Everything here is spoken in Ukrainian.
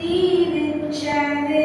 தீவிச்சது